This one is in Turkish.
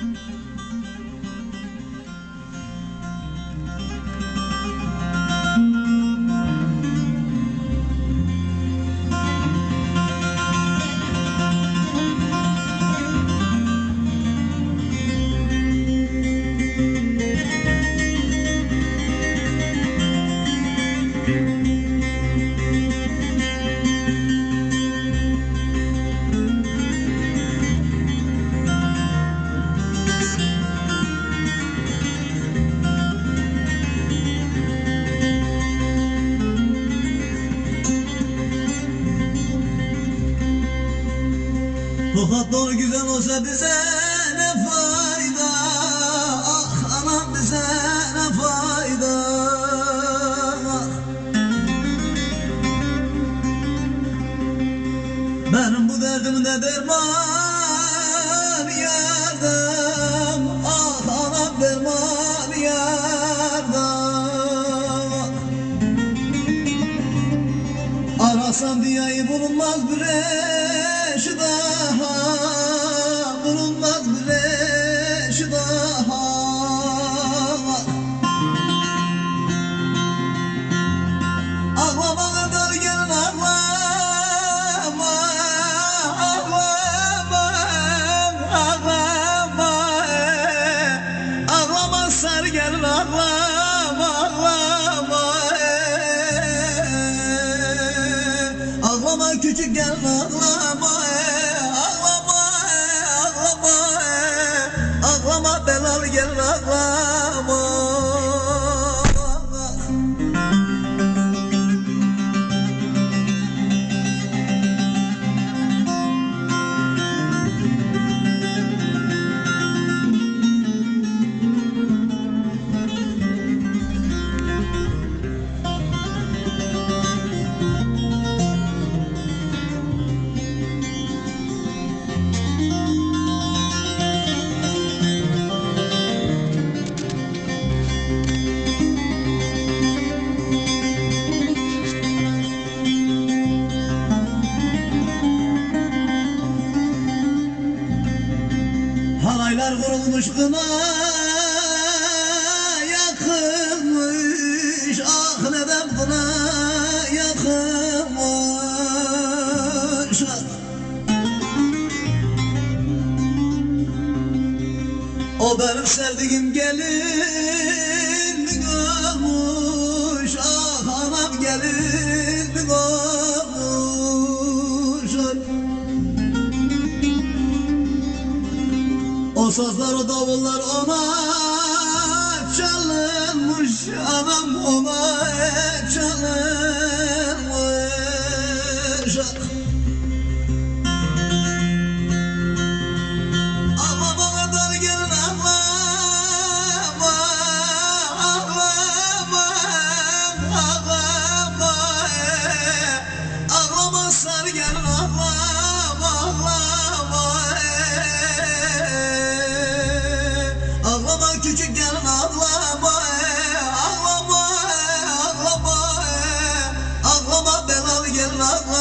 Bu hatlar güzel olsa bize ne fayda? Ah anam bize ne fayda? Benim bu derdimde derman Arasam dünyayı bulunmaz bir eş daha Bulunmaz bir eş daha küçük gelin ağlama Ağlama Ağlama Ağlama. Belalı gelin ağlama Halaylar kurulmuş kına yakılmış Ah neden kına yakılmış O benim sevdiğim gelin olmuş O sazlar o davullar ona çalınmış Anam ona çalınmış küçük gelin ağlama Ağlama, ağlama Ağlama. Belalı gelin ağlama.